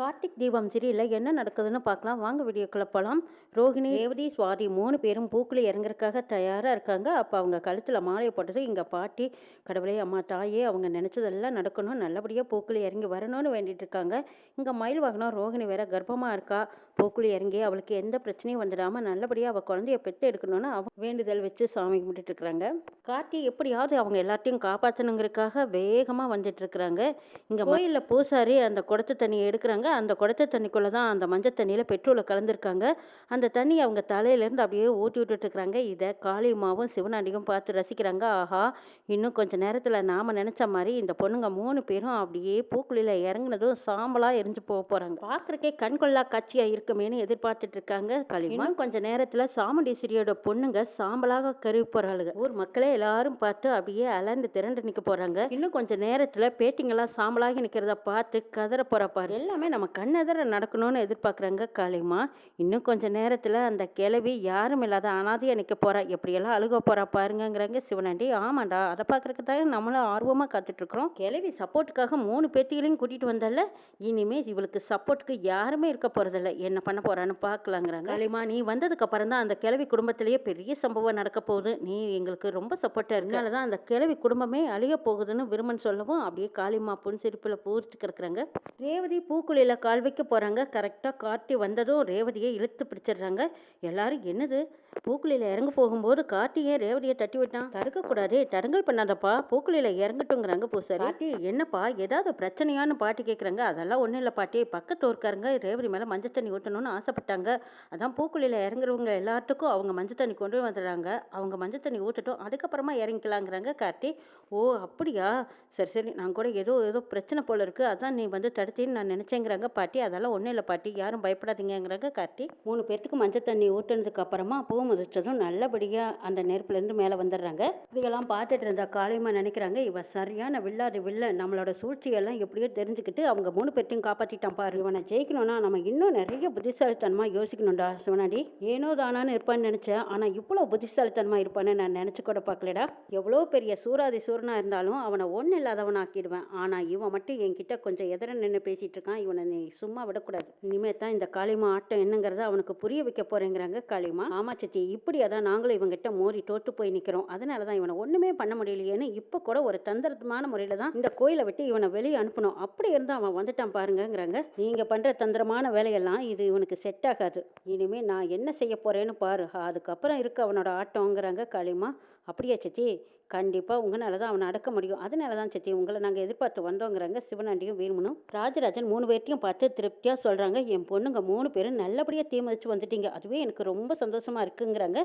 கார்த்திக் தீபம் சீரியலில் என்ன நடக்குதுன்னு பார்க்கலாம். வாங்க வீடியோக்குள்ள போகலாம் ரோஹிணி ரேவதி சுவாதி மூணு பேரும் பூக்குழி இறங்குறதுக்காக தயாராக இருக்காங்க. அப்போ அவங்க கழுத்தில் மாலையை போட்டது இங்கே பாட்டி கடவுளே அம்மா தாயே அவங்க நினச்சதெல்லாம் நடக்கணும். நல்லபடியாக பூக்குழி இறங்கி வரணும்னு வேண்டிட்டு இருக்காங்க. இங்கே மயில் வாகனம் ரோஹிணி வேற கர்ப்பமாக இருக்கா? பூக்குழி இறங்கி அவளுக்கு எந்த பிரச்சனையும் வந்துடாமல் நல்லபடியாக அவள் குழந்தைய பெற்று எடுக்கணும்னு அவங்க வேண்டுதல் வச்சு சாமி கும்பிட்டுட்டு இருக்கிறாங்க கார்த்தி எப்படியாவது அவங்க எல்லாத்தையும் காப்பாற்றணுங்கிறதுக்காக வேகமாக வந்துட்டு இருக்கிறாங்க இங்கே கோயிலில் பூசாரி அந்த குடத்து தண்ணியை எடுக்கிறாங்க. அந்த குடத்து தண்ணிக்குள்ளே தான் அந்த மஞ்சள் தண்ணியில் பெட்ரோலை கலந்துருக்காங்க. அந்த தண்ணி அவங்க தலையிலேருந்து அப்படியே ஊற்றி விட்டுட்டு இருக்கிறாங்க இதை காளியம்மாவும் சிவனாண்டியும் பார்த்து ரசிக்கிறாங்க. ஆஹா இன்னும் கொஞ்ச நேரத்தில் நாம் நினச்ச மாதிரி இந்த பொண்ணுங்க மூணு பேரும் அப்படியே பூக்குழியில் இறங்குனதும் சாம்பலாக எரிஞ்சு போக போகிறாங்க பார்க்குறக்கே கண்கொள்ளா காட்சியாக இருக்குமேன்னு எதிர்பார்த்துட்டு இருக்காங்க இன்னும் கொஞ்ச நேரத்தில் சாமுண்டீஸ்வரியோட பொண்ணுங்க சாம்பலாக கருவி போகிறாளுங்க ஊர் மக்களே எல்லாரும் பார்த்து அப்படியே அலர்ந்து திரண்டு நிற்க போகிறாங்க இன்னும் கொஞ்ச நேரத்தில் பேட்டிங்கெல்லாம் சாம்பலாகி நிற்கிறத பார்த்து கதற போகிற பாரு. எல்லாமே நம்ம கண்ணெதிர நடக்கணும்னு எதிர்பார்க்குறாங்க காளிமா. இன்னும் கொஞ்ச நேரத்தில் அந்த கிளவி யாரும் இல்லாத அனாதையாக நிற்க போகிறா எப்படியெல்லாம் அழுக போகிறா பாருங்கங்கிறாங்க சிவனாண்டி. ஆமாண்டா அதை பார்க்குறதுக்கு தான் நம்மளும் ஆர்வமாக காத்துட்ருக்குறோம். கிளவி சப்போர்ட்டுக்காக மூணு பேத்திகளையும் கூட்டிகிட்டு வந்தால இனிமேல் இவளுக்கு சப்போர்ட்டுக்கு யாருமே இருக்க போகிறதில்ல என்ன பண்ண போகிறான்னு பார்க்கலாங்கிறாங்க காளிமா நீ வந்ததுக்கு அப்புறம் தான் அந்த கிளவி குடும்பத்திலேயே பெரிய சம்பவம் நடக்க போகுது. நீ எங்களுக்கு ரொம்ப சப்போர்ட்டாக இருக்கனால தான் அந்த கிழவி குடும்பமே அழிய போகுதுன்னு விரும்பன் சொல்லவும் அப்படியே காளியம்மா புன்சிரிப்பில் பூர்த்தி கிடக்குறாங்க ரேவதி பூக்குழியில் கால் வைக்க போகிறாங்க கரெக்டாக கார்த்தி வந்ததும் ரேவதியை இழுத்து பிடிச்சிடுறாங்க. எல்லாரும் என்னது? பூக்குழியில் இறங்க போகும்போது கார்த்தியை ரேவதியை தட்டி விட்டான். தடுக்கக்கூடாது தடங்கல் பண்ணாதப்பா. பூக்குழியில் இறங்கட்டுங்கிறாங்க பூசாரி. பாட்டி. என்னப்பா ஏதாவது பிரச்சனையான்னு பாட்டி கேட்குறாங்க அதெல்லாம் ஒன்றும் இல்லை பாட்டி. பக்கத்து ஊருக்காரங்க ரேவதி மேலே மஞ்சள் தண்ணி ஊற்றணும்னு ஆசைப்பட்டாங்க. அதான் பூக்குழியில் இறங்குறவங்க எல்லாத்துக்கும் அவங்க மஞ்சள் தண்ணி கொண்டு வந்துடுறாங்க. அவங்க மஞ்சள் தண்ணி ஊற்றட்டும் அதுக்கப்புறமா இறங்கிக்கலாங்கிறாங்க கார்த்தி. ஓ அப்படியா? சரி சரி. நான் கூட ஏதோ ஏதோ பிரச்சனை போல இருக்கு. அதான் நீ வந்து தடுத்தின்னு நான் நினச்சேங்கிறாங்க பாட்டி அதெல்லாம் ஒன்றும் இல்லை பாட்டி. யாரும் பயப்படாதீங்கங்கிறாங்க. கார்த்தி மூணு பேர்த்துக்கு மஞ்சள் தண்ணி ஊற்றுனதுக்கு அப்புறமா பூ முதிச்சதும் நல்லபடியாக அந்த நெருப்புலேருந்து மேலே வந்துடுறாங்க. இதையெல்லாம் பார்த்துட்டு இருந்த காலையுமா நினைக்கிறாங்க இவ சரியான வில்லாது வில்ல. நம்மளோட சூழ்ச்சியெல்லாம் எப்படியோ தெரிஞ்சுக்கிட்டு அவங்க மூணு பேர்த்தையும் காப்பாற்றிட்டான் பாரு. இவனை ஜெயிக்கணும்னா நம்ம இன்னும் நிறைய புத்திசாலித்தனமாக யோசிக்கணும்டா சிவனாடி ஏனோ தானான்னு இருப்பான்னு நினச்சேன். ஆனால் இவ்வளோ புத்திசாலித்தனமாக இருப்பான்னு நான் நினச்சி கூட பார்க்கலடா. எவ்வளோ பெரிய சூராதி சூரனாக இருந்தாலும் அவனை ஒன்றும் இல்லாதவன் ஆக்கிடுவேன் ஆனால் இவன் மட்டும் என்கிட்ட கொஞ்சம் எதிர நின்று பேசிகிட்டு இருக்கான். இவனை நீ சும்மா விடக்கூடாது. இனிமே தான் இந்த காளிமா ஆட்டம் என்னங்கிறத அவனுக்கு புரிய வைக்க போறேங்கிறாங்க காளிமா. ஆமா சித்தி இப்படி அதான் நாங்களும் இவங்கிட்ட மோரி தோற்று போய் நிற்கிறோம் அதனால தான் இவனை ஒன்றுமே பண்ண முடியலையேன்னு இப்போ கூட ஒரு தந்திரமான முறையில் தான் இந்த கோயிலை விட்டு இவனை வெளியே அனுப்பணும். அப்படி இருந்தால் அவன் வந்துட்டான் பாருங்கங்கிறாங்க. நீங்கள் பண்ணுற தந்திரமான வேலையெல்லாம் இது இவனுக்கு செட் ஆகாது. இனிமே நான் என்ன செய்ய போறேன்னு பாரு. அதுக்கப்புறம் இருக்கு அவனோட ஆட்டம்ங்கிறாங்க காளிமா. அப்படியா சித்தி? கண்டிப்பாக உங்களால தான் அவனை அடக்க முடியும். அதனால தான் சித்தி உங்களை நாங்கள் எதிர்பார்த்து வந்தோங்கிறாங்க சிவனாண்டியும் வீரமனும். ராஜராஜன் மூணு பேர்த்தையும் பார்த்து திருப்தியாக சொல்கிறாங்க என் பொண்ணுங்க மூணு பேரும் நல்லபடியாக தீ மிதிச்சு வந்துட்டீங்க. அதுவே எனக்கு ரொம்ப சந்தோஷமாக இருக்குங்கிறாங்க.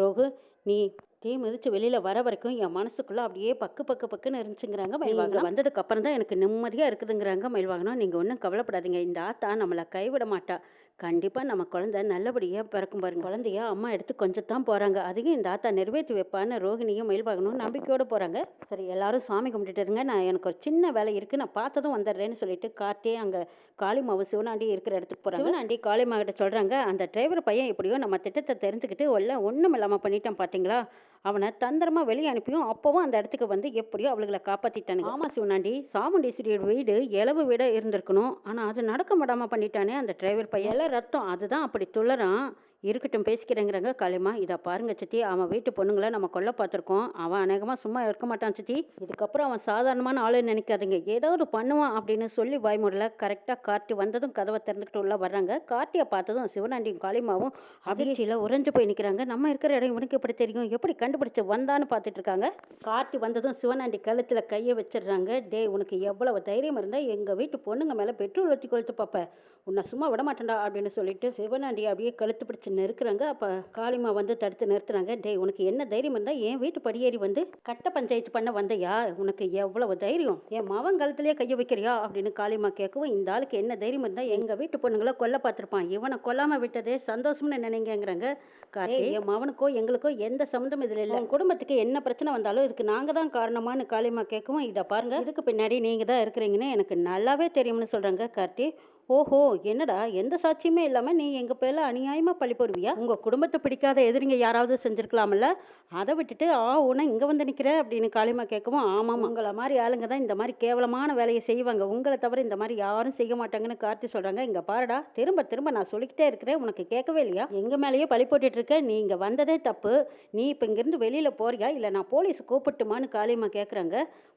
ரோகு நீ தீ மிதிச்சு வெளியில் வர வரைக்கும் என் மனசுக்குள்ளே அப்படியே பக்கு பக்கு பக்குன்னு இருந்துச்சுங்கிறாங்க மயில்வாங்க வந்ததுக்கு அப்புறம் தான் எனக்கு நிம்மதியாக இருக்குதுங்கிறாங்க மயில்வாகனம். நீங்கள் ஒன்றும் கவலைப்படாதீங்க. இந்த ஆத்தா நம்மளை கைவிட மாட்டா. கண்டிப்பாக நம்ம குழந்தை நல்லபடியாக பிறக்கும் பாருங்க. குழந்தைய அம்மா எடுத்து கொஞ்சம் தான் போகிறாங்க அதையும் இந்த ஆத்தா நிறைவேற்றி வைப்பான்னு ரோகிணியும் மயில்வாகனும் நம்பிக்கையோடு போகிறாங்க சரி எல்லாரும் சாமி கும்பிட்டுட்டு இருங்க. நான் எனக்கு ஒரு சின்ன வேலை இருக்குது நான் பார்த்ததும் வந்துடுறேன்னு சொல்லிட்டு கார்த்தியே அங்கே காளிமாவு சிவனாண்டி இருக்கிற இடத்துக்கு போகிறாங்க சிவனாண்டி காளிமா கிட்ட சொல்கிறாங்க அந்த டிரைவர் பையன் எப்படியோ நம்ம திட்டத்தை தெரிஞ்சுக்கிட்டு ஒல்ல ஒன்றும் இல்லாமல் பண்ணிட்டான் பார்த்தீங்களா அவனை தந்திரமாக வெளியே அனுப்பியும் அப்போவும் அந்த இடத்துக்கு வந்து எப்படியோ அவளுகளை காப்பாற்றிட்டானுங்க ஆமாம் சிவனாண்டி. சாமுண்டீஸ்வரியோட வீடு இளவு வீட இருந்திருக்கணும். ஆனால் அது நடக்க விடாமல் பண்ணிட்டானே அந்த டிரைவர் பையன். ரத்தம். அதுதான் அப்படி துள்ளறான் இருக்கட்டும் பேசிக்கிறேங்கிறாங்க. காளிமா இதை பாருங்க சித்தி அவன் வீட்டு பொண்ணுங்களை நம்ம கொல்ல பார்த்துருக்கோம். அவன் அநேகமாக சும்மா இருக்க மாட்டான் சித்தி. இதுக்கப்புறம் அவன் சாதாரணமான ஆளுன்னு நினைக்காதீங்க. ஏதாவது பண்ணுவான் அப்படின்னு சொல்லி வாய்மூடல கரெக்டாக கார்த்தி வந்ததும் கதவை திறந்துக்கிட்டு உள்ள வர்றாங்க. கார்த்தியை பார்த்ததும் சிவனாண்டியும் காளிமாவும் அதிர்ச்சியில் உறைஞ்சு போய் நிற்கிறாங்க நம்ம இருக்கிற இடம் இவனுக்கு எப்படி தெரியும்? எப்படி கண்டுபிடிச்சு வந்தான்னு பார்த்துட்டு இருக்காங்க. கார்த்தி வந்ததும் சிவனாண்டி கழுத்தில் கையை வச்சிடுறாங்க. டே உனக்கு எவ்வளவு தைரியம் இருந்தால் எங்கள் வீட்டு பொண்ணுங்க மேலே பெட்ரோல் ஊற்றி கொளுத்து பார்ப்ப உன்னை சும்மா விட மாட்டேன்டா அப்படின்னு சொல்லிட்டு சிவனாண்டி அப்படியே கழுத்து பிடிச்சு நெருக்குறாங்க. அப்போ காளிமா வந்து தடுத்து நிறுத்துறாங்க. டேய் உனக்கு என்ன தைரியம் இருந்தால் என் வீட்டு படியேறி வந்து கட்ட பஞ்சாயத்து பண்ண வந்தையா? உனக்கு எவ்வளவு தைரியம்? என் மவன் கழுத்துலேயே கையை வைக்கிறியா? அப்படின்னு காளிமா கேட்கவும் இந்த ஆளுக்கு என்ன தைரியம் இருந்தால் எங்கள் வீட்டு பொண்ணுங்களை கொல்ல பார்த்துருப்பான். இவனை கொல்லாமல் விட்டதே சந்தோஷம்னு நினைங்கிறாங்க என் மவனுக்கோ எங்களுக்கோ எந்த சம்மந்தம் இதில் இல்லை. குடும்பத்துக்கு என்ன பிரச்சனை வந்தாலும் இதுக்கு நாங்கள் தான் காரணமான்னு காளிமா கேட்கவும் இதை பாருங்க. இதுக்கு பின்னாடி நீங்கள் தான் இருக்கிறீங்கன்னு எனக்கு நல்லாவே தெரியும்னு சொல்கிறாங்க கார்த்தி. ஓஹோ என்னடா எந்த சாட்சியுமே இல்லாமல் நீ எங்கள் பேரில் அநியாயமாக பழி போடுவியா? உங்கள் குடும்பத்தை பிடிக்காத எதிரிங்க யாராவது செஞ்சுருக்கலாம்ல? அதை விட்டுட்டு ஆ உன இங்கே வந்து நிற்கிற அப்படின்னு காளிமா கேட்கவும் ஆமாம் உங்களை மாதிரி ஆளுங்க தான் இந்த மாதிரி கேவலமான வேலையை செய்வாங்க. உங்களை தவிர இந்த மாதிரி யாரும் செய்ய மாட்டாங்கன்னு கார்த்தி சொல்கிறாங்க இங்கே பாருடா திரும்ப திரும்ப நான் சொல்லிக்கிட்டே இருக்கிறேன். உனக்கு கேட்கவே இல்லையா? எங்கள் மேலேயே பழி போட்டுட்டு இருக்க. நீ இங்கே வந்ததே தப்பு. நீ இப்போ இங்கேருந்து வெளியில் போறியா? இல்லை நான் போலீஸ் கூப்பிட்டுமான்னு காளிமா கேட்குறாங்க.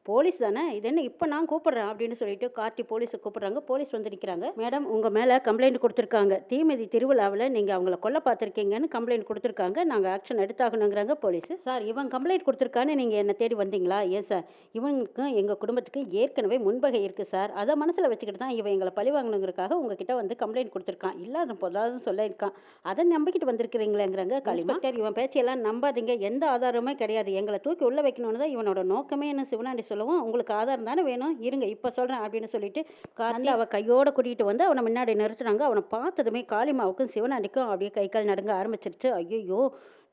போலீஸ் தானே? இது என்ன இப்போ நான் கூப்பிடுறேன்? அப்படின்னு சொல்லிட்டு கார்த்தி போலீஸை கூப்பிடுறாங்க. போலீஸ் வந்து நிற்கிறாங்க மேடம் உங்கள் மேலே கம்ப்ளைண்ட் கொடுத்துருக்காங்க. தீமிதி திருவிழாவில் நீங்கள் அவங்கள கொல்ல பார்த்துருக்கீங்கன்னு கம்ப்ளைண்ட் கொடுத்துருக்காங்க. நாங்கள் ஆக்ஷன் எடுத்தாகணுங்கிறாங்க போலீஸ் சார் இவன் கம்ப்ளைண்ட் கொடுத்துருக்கான்னு நீங்கள் என்ன தேடி வந்தீங்களா? ஏன் சார் இவனுக்கும் எங்கள் குடும்பத்துக்கு ஏற்கனவே முன்பகை இருக்குது சார் அதை மனசில் வச்சுக்கிட்டு தான் இவன் எங்களை பழி வாங்கணுங்கிறதுக்காக உங்ககிட்ட வந்து கம்ப்ளைண்ட் கொடுத்துருக்கான். இல்லாத பொதாவது சொல்லியிருக்கான். அதை நம்பிக்கிட்டு வந்திருக்கிறீங்களேங்கிறாங்க காளிமா. இவன் பேச்சையெல்லாம் நம்பாதீங்க. எந்த ஆதாரமே கிடையாது. எங்களை தூக்கி உள்ள வைக்கணும்னு தான் இவனோட நோக்கமே என்ன சிவனாண்டி சொல்லவும். உங்களுக்கு ஆதாரம் தானே வேணும்? இருங்க இப்போ சொல்கிறேன் அப்படின்னு சொல்லிட்டு காந்தி அவ கையோட கூட்டிகிட்டு வந்து அவனை முன்னாடி நிறுத்துனாங்க. அவனை பார்த்ததுமே காளிமாவுக்கும் சிவனாண்டிக்கும் அப்படியே கை கால் நடுங்க ஆரம்பிச்சிருச்சு. ஐயோ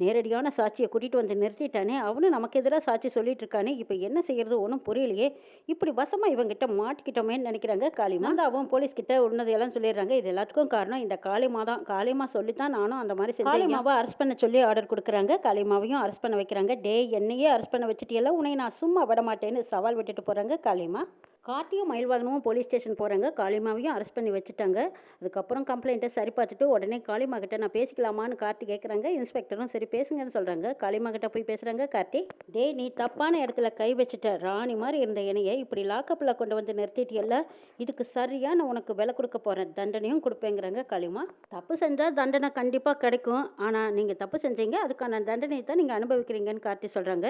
நேரடியான சாட்சியை கூட்டிகிட்டு வந்து நிறுத்திட்டானே அவனும் நமக்கு எதிராக சாட்சி சொல்லிட்டு இருக்கானே இப்போ என்ன செய்யறது ஒன்றும் புரியலையே. இப்படி வசமா இவங்கிட்ட மாட்டிக்கிட்டோமேன்னு நினைக்கிறாங்க காளிமா அந்த அவன் போலீஸ் கிட்ட உன்னதையெல்லாம் சொல்லிடுறாங்க. இது எல்லாத்துக்கும் காரணம் இந்த காளிமா தான் காளிமா சொல்லித்தான் நானும் அந்த மாதிரி காளிமாவை அரெஸ்ட் பண்ண சொல்லி ஆர்டர் கொடுக்குறாங்க. காளிமாவையும் அரெஸ்ட் பண்ண வைக்கிறாங்க. டே என்னையே அரெஸ்ட் பண்ண வச்சுட்டியெல்லாம் உன்னை நான் சும்மா விட மாட்டேன்னு சவால் விட்டுட்டு போகிறாங்க காளிமா. கார்த்தியும் மயில்வாகனமும் போலீஸ் ஸ்டேஷன் போகிறாங்க காளிமாவையும் அரெஸ்ட் பண்ணி வச்சுட்டாங்க. அதுக்கப்புறம் கம்ப்ளைண்ட்டை சரி பார்த்துட்டு உடனே காளிமா கிட்ட நான் பேசிக்கலாமான்னு கார்த்தி கேட்குறாங்க இன்ஸ்பெக்டரும் சரி பேசுங்கன்னு சொல்கிறாங்க காளிமா கிட்ட போய் பேசுகிறாங்க கார்த்தி டேய் நீ தப்பான இடத்துல கை வச்சுட்ட. ராணி மாதிரி இருந்த இணையை இப்படி லாக்கப்பில் கொண்டு வந்து நிறுத்திட்டியல்ல? இதுக்கு சரியாக நான் உனக்கு விலை கொடுக்க போகிறேன் தண்டனையும் கொடுப்பேங்கிறாங்க காளிமா. தப்பு செஞ்சால் தண்டனை கண்டிப்பாக கிடைக்கும். ஆனால் நீங்கள் தப்பு செஞ்சீங்க. அதுக்கான தண்டனையை தான் நீங்கள் அனுபவிக்கிறீங்கன்னு கார்த்தி சொல்கிறாங்க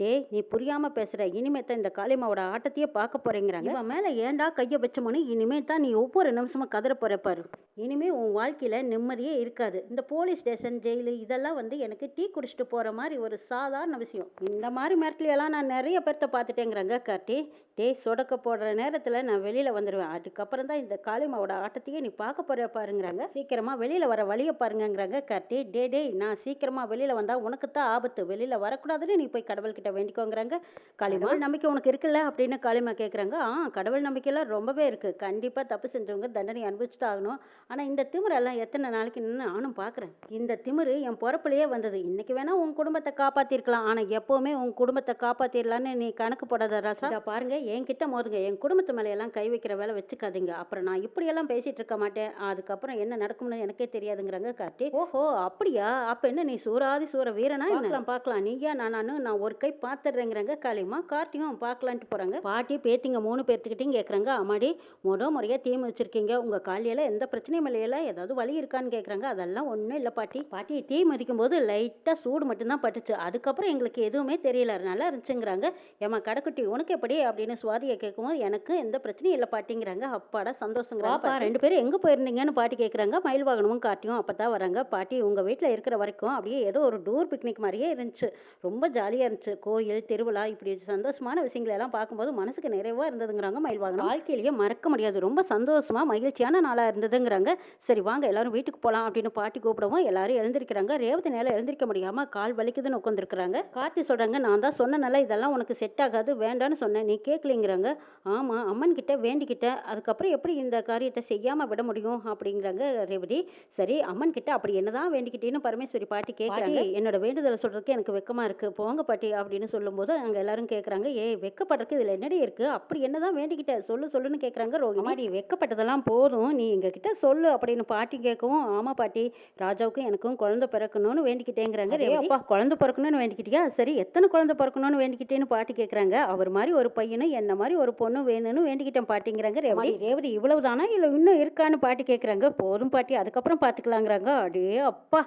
டேய் நீ புரியாமல் பேசுகிற இனிமே தான் இந்த காளிமாவோட ஆட்டத்தையே பார்க்க போகிறேங்கிறாங்க இவன் மேலே ஏன்டா கையை வச்சோமோன்னு இனிமே தான் நீ ஒவ்வொரு நிமிஷமும் கதற போகிற பாரு. இனிமே உன் வாழ்க்கையில் நிம்மதியே இருக்காது. இந்த போலீஸ் ஸ்டேஷன் ஜெயிலு இதெல்லாம் வந்து எனக்கு டீ குடிச்சிட்டு போற மாதிரி ஒரு சாதாரண விஷயம். இந்த மாதிரி மிரட்டலையெல்லாம் நான் நிறைய பேர்த்த பார்த்துட்டேங்கிறாங்க கார்த்தி. டேய் சொடக்க போடுற நேரத்தில் நான் வெளியில் வந்துடுவேன் அதுக்கப்புறம் தான் இந்த காளிமாவோட ஆட்டத்தையே நீ பார்க்க போற பாருங்கிறாங்க. சீக்கிரமாக வெளியில் வர வழியை பாருங்கங்கிறாங்க கார்த்தி. டே டேய் நான் சீக்கிரமாக வெளியில் வந்தால் உனக்கு தான் ஆபத்து. வெளியில் வரக்கூடாதுன்னு நீ போய் கடவுள்கிட்ட வேண்டிக்கோங்கிறாங்க. காளிமா நம்பிக்கை உனக்கு இருக்குல்ல அப்படின்னு காளிமா கேட்குறாங்க ஆ கடவுள் நம்பிக்கையெல்லாம் ரொம்பவே இருக்குது கண்டிப்பாக தப்பு செஞ்சவங்க தண்டனை அனுபவிச்சு தான் ஆகணும். ஆனால் இந்த திமிரெல்லாம் எத்தனை நாளைக்கு நின்று நானும் பார்க்குறேன் இந்த திமிரு என் பிறப்புலையே வந்தது. இன்னைக்கு வேணா உன் குடும்பத்தை காப்பாற்றிருக்கலாம் ஆனால் எப்போவுமே உன் குடும்பத்தை காப்பாற்றிடலான்னு நீ கணக்கு போடாத ராசா. இதை பாருங்க என்கிட்ட மோதுங்க. என் குடும்பத்து மேலே எல்லாம் கை வைக்கிற வேலை வச்சுக்காதீங்க. அப்புறம் நான் இப்படியெல்லாம் பேசிட்டு இருக்க மாட்டேன். அதுக்கப்புறம் என்ன நடக்கும்னு எனக்கே தெரியாதுங்கிறாங்க கார்த்தி. ஓஹோ அப்படியா? அப்போ என்ன நீ சூறாதி சூற வீரனா பார்க்கலாம் பார்க்கலாம் நீயா நானானு நான் ஒரு கை பார்த்துடுறேங்கிறாங்க காளிமா. கார்த்தியும் பார்க்கலான்ட்டு போகிறாங்க பாட்டி பேத்திங்க மூணு பேர்த்துக்கிட்டையும் கேட்குறாங்க அம்மாடி முத முறையாக தீ வச்சிருக்கீங்க உங்கள் காலியில் எந்த பிரச்சனையும் இல்லையில. ஏதாவது வலி இருக்கான்னு கேட்குறாங்க அதெல்லாம் ஒன்றும் இல்லை பாட்டி. பாட்டி தீ மதிக்கும் போது லைட்டாக சூடு மட்டும்தான் பட்டுச்சு. அதுக்கப்புறம் எங்களுக்கு எதுவுமே தெரியல. நல்லா இருந்துச்சுங்கிறாங்க. ஏமா கடைக்குட்டி உனக்கு எப்படி? அப்படின்னு சுவாதியை கேட்கும்போது எனக்கு எந்த பிரச்சனையும் இல்லை பாட்டிங்கிறாங்க. அப்பாடா சந்தோஷங்கிறாப்பா ரெண்டு பேரும் எங்கே போயிருந்தீங்கன்னு பாட்டி கேட்குறாங்க மயில் வாகனமும் காட்டியும் அப்போ தான் வராங்க. பாட்டி உங்கள் வீட்டில் இருக்கிற வரைக்கும் அப்படியே ஏதோ ஒரு டூர் பிக்னிக் மாதிரியே இருந்துச்சு. ரொம்ப ஜாலியாக இருந்துச்சு. கோயில் திருவிழா இப்படி சந்தோஷமான விஷயங்களை எல்லாம் பார்க்கும்போது மனசுக்கு நிறைவாக இருந்ததுங்கிறாங்க மயில் வாகனம். வாழ்க்கையிலேயே மறக்க முடியாது. ரொம்ப சந்தோஷமாக மகிழ்ச்சியான நாளாக இருந்ததுங்கிறாங்க. சரி வாங்க எல்லாரும் வீட்டுக்கு போகலாம் அப்படின்னு பாட்டி கூப்பிடவும் எல்லாரும் எழுந்திருக்கிறாங்க. ரேவதி நேரம் எழுந்திருக்க முடியாமல் கால் வலிக்குதுன்னு உட்காந்துருக்குறாங்க கார்த்தி சொல்கிறாங்க நான் தான் சொன்னனால இதெல்லாம் உனக்கு செட் ஆகாது வேண்டான்னு சொன்னேன். நீ கேட்கலிங்கிறாங்க ஆமாம் அம்மன் கிட்ட வேண்டிக்கிட்ட. அதுக்கப்புறம் எப்படி இந்த காரியத்தை செய்யாமல் விட முடியும்? அப்படிங்கிறாங்க ரேவதி. சரி அம்மன் கிட்ட அப்படி என்னதான் வேண்டிக்கிட்டேன்னு பரமேஸ்வரி பாட்டி கேட்குறாங்க என்னோட வேண்டுதலை சொல்றதுக்கு எனக்கு வெக்கமா இருக்கு. போங்க பாட்டி அப்படின்னு சொல்லும்போது அங்க எல்லாரும் கேட்குறாங்க ஏய் வெக்கப்படுறதுக்கு இதுல என்னடி இருக்கு? அப்படி என்னதான் வேண்டிக்கிட்ட? சொல்லு சொல்லுன்னு கேட்குறாங்க ரோகிணி. அம்மாடி வெக்கப்பட்டதெல்லாம் போதும். நீ எங்ககிட்ட சொல்லு அப்படின்னு பாட்டி கேட்கவும் ஆமா பாட்டி ராஜாவுக்கும் எனக்கும் குழந்தை பிறக்கணும்னு வேண்டிக்கிட்டேங்கிறாங்க. ரே அப்பா. குழந்தை பிறக்கணும்னு வேண்டிக்கிட்டியா? சரி எத்தனை குழந்தை பிறக்கணும்னு வேண்டிக்கிட்டேன்னு பாட்டி கேட்குறாங்க அவர் மாதிரி ஒரு பையனும் என்ன மாதிரி ஒரு பொண்ணு வேணும்னு வேண்டிக்கிட்டேன் பாட்டிங்கிறாங்க ரேவதி. ரேவதி இவ்வளவு தானா இல்லை இன்னும் இருக்கான்னு பாட்டி கேட்குறாங்க போதும் பாட்டி அதுக்கப்புறம் பார்த்துக்கலாங்கிறாங்க அடே அப்பா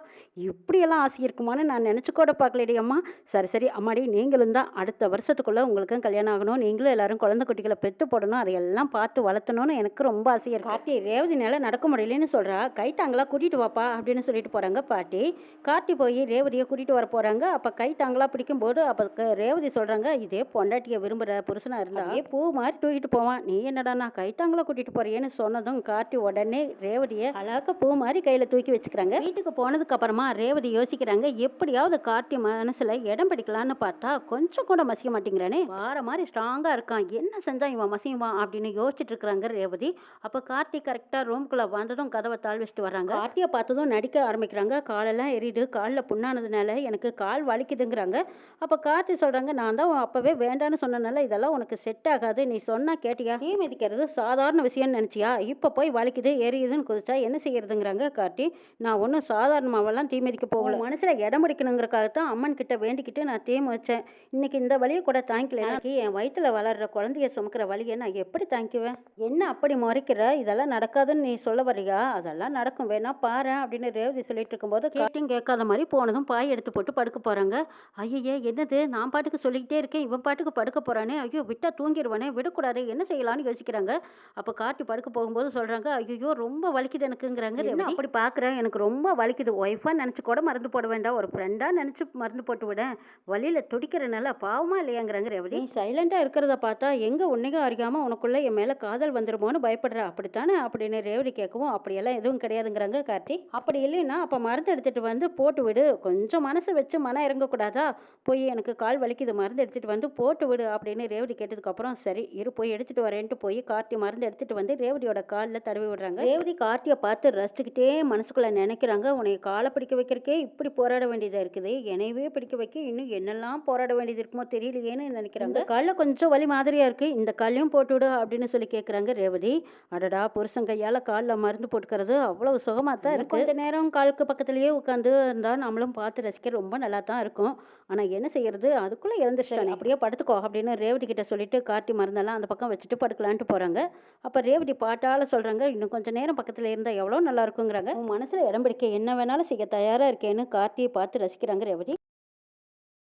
இப்படியெல்லாம் ஆசை இருக்குமான்னு நான் நினச்சி கூட பார்க்கலடி அம்மா. சரி சரி அம்மாடி நீங்களும் தான் அடுத்த வருஷத்துக்குள்ளே உங்களுக்கும் கல்யாணம் ஆகணும். நீங்களும் எல்லாரும் குழந்தை குட்டிகளை பெற்று போடணும். அதையெல்லாம் பார்த்து வளர்த்தணும்னு எனக்கு ரொம்ப ஆசையாக இருக்கு. கார்த்தி ரேவதினால நடக்க முடியலன்னு சொல்கிறா கைட்டாங்களா? கூட்டிகிட்டு வாப்பா அப்படின்னு சொல்லிட்டு போகிறாங்க பாட்டி. கார்த்தி போய் ரேவதியை கூட்டிகிட்டு வர போகிறாங்க அப்போ கைட்டாங்களா பிடிக்கும்போது அப்போ க- ரேவதி சொல்கிறாங்க இதே பொண்டாட்டியை விரும்புகிற புருஷனாக இருந்தால் இருந்தா பூ மாதிரி தூக்கிட்டு போவான். நீ என்னடா நான் கைத்தாங்கள கூட்டிட்டு போறியேன்னு சொன்னதும் கார்த்தி உடனே ரேவதியை அழகா பூ மாதிரி கையில தூக்கி வச்சுக்கிறாங்க. வீட்டுக்கு போனதுக்கு அப்புறமா ரேவதி யோசிக்கிறாங்க எப்படியாவது கார்த்தி மனசுல இடம் பிடிக்கலான்னு பார்த்தா கொஞ்சம் கூட மசிக்க மாட்டேங்கிறானே. வார மாதிரி ஸ்ட்ராங்கா இருக்கான். என்ன செஞ்சா இவன் மசியுவான்? அப்படின்னு யோசிச்சுட்டு இருக்கிறாங்க ரேவதி. அப்ப கார்த்தி கரெக்டா ரூம்குள்ள வந்ததும் கதவை தாழ் வச்சுட்டு வராங்க கார்த்தியை பார்த்ததும் நடிக்க ஆரம்பிக்கிறாங்க. காலெல்லாம் எரியுது. காலில் புண்ணானதுனால எனக்கு கால் வலிக்குதுங்கிறாங்க. அப்ப கார்த்தி சொல்றாங்க நான் தான் அப்பவே வேண்டான்னு சொன்னனால இதெல்லாம் உனக்கு செட் ஆகாது. நீ சொன்னா கேட்டியா? தீ மிதிக்கிறது சாதாரண விஷயம்னு நினைச்சியா? இப்ப போய் வலிக்குது எரியுதுன்னு குதிச்சா என்ன செய்யறதுங்கிறாங்க கார்த்தி. நான் ஒன்றும் சாதாரணமாவெல்லாம் தீ மிதிக்க போகல. மனசுல இடம் பிடிக்கணுங்கிறக்காகத்தான் அம்மன் கிட்ட வேண்டிக்கிட்டு நான் தீ வச்சேன் இன்னைக்கு இந்த வலியை கூட தாங்கிக்கலனா என் வயித்துல வளர்ற குழந்தைய சுமக்கிற வலியை நான் எப்படி தாங்கிக்குவேன்? என்ன அப்படி முறைக்கிற? இதெல்லாம் நடக்காதுன்னு நீ சொல்ல வரியா அதெல்லாம் நடக்கும். வேணா பாரு அப்படின்னு ரேவதி சொல்லிட்டு இருக்கும்போது கேட்டும் கேட்காத மாதிரி போனதும் பாய் எடுத்து போட்டு படுக்க போறாங்க. ஐயையே என்னது? நான் பாட்டுக்கு சொல்லிக்கிட்டே இருக்கேன். இவன் பாட்டுக்கு படுக்க போறானே. ஐயோ விட்டா தூங்கிடுவானே விடக்கூடாது. என்ன செய்யலாம்னு யோசிக்கிறாங்க. அப்ப காட்டி படுக்க போகும்போது சொல்றாங்க ஐயோ ரொம்ப வலிக்குது எனக்குங்கிறாங்க என்ன அப்படி பாக்குறேன்? எனக்கு ரொம்ப வலிக்குது. ஒய்ஃபா நினைச்சு கூட மருந்து போட வேண்டாம். ஒரு ஃப்ரெண்டா நினைச்சு மருந்து போட்டு விட. வலியில துடிக்கிறனால பாவமா இல்லையாங்கிறாங்க ரேவதி. நீ சைலண்டா இருக்கிறத பார்த்தா எங்க உன்னையும் அறியாம உனக்குள்ள என் மேல காதல் வந்துருமோன்னு பயப்படுற? அப்படித்தானே? அப்படின்னு ரேவதி கேட்கவும் அப்படியெல்லாம் எதுவும் கிடையாதுங்கிறாங்க கார்த்தி. அப்படி இல்லைன்னா அப்ப மருந்து எடுத்துட்டு வந்து போட்டு விடு. கொஞ்சம் மனசு வச்சு மனம் இறங்கக்கூடாதா? போய் எனக்கு கால் வலிக்குது மருந்து எடுத்துட்டு வந்து போட்டு விடு அப்படின்னு ரேவதி கேட்டதுக்கு அப்புறம் சரி இரு போய் எடுத்துட்டு வரேன்ட்டு போய் கார்த்தி மருந்து எடுத்துட்டு வந்து ரேவதியோட காலில் தடவி விடுறாங்க. ரேவதி கார்த்தியை பார்த்து ரசிச்சுக்கிட்டே மனசுக்குள்ள நினைக்கிறாங்க. உன்னை காலை பிடிக்க வைக்கிறக்கே இப்படி போராட வேண்டியதா இருக்குது. எனவே பிடிக்க வைக்க இன்னும் என்னெல்லாம் போராட வேண்டியது இருக்குமோ தெரியலையேன்னு நினைக்கிறாங்க. காலில் கொஞ்சம் வலி மாதிரியா இருக்கு. இந்த காலையும் போட்டு விடு அப்படின்னு சொல்லி கேட்குறாங்க ரேவதி. அடடா புருஷன் கையால காலில் மருந்து போட்டுக்கிறது அவ்வளவு சுகமா தான் இருக்கு. கொஞ்ச நேரம் காலுக்கு பக்கத்துலயே உட்காந்து இருந்தா நம்மளும் பார்த்து ரசிக்க ரொம்ப நல்லா தான் இருக்கும். ஆனா என்ன செய்யறது? அதுக்குள்ள இறந்துட்டானே அப்படியே படுத்துக்கோ அப்படின்னு ரேவதி கிட்ட சொல்லிட்டு கார்த்தி மருந்தெல்லாம் அந்த பக்கம் வச்சுட்டு படுக்கலான்ட்டு போறாங்க. அப்ப ரேவதி பாட்டால சொல்றாங்க இன்னும் கொஞ்ச நேரம் பக்கத்துல இருந்தா எவ்வளவு நல்லா இருக்குங்கிறாங்க. உன் மனசுல இடம் பிடிக்க என்ன வேணாலும் செய்ய தயாரா இருக்கேன்னு கார்த்தியை பார்த்து ரசிக்கிறாங்க ரேவதி.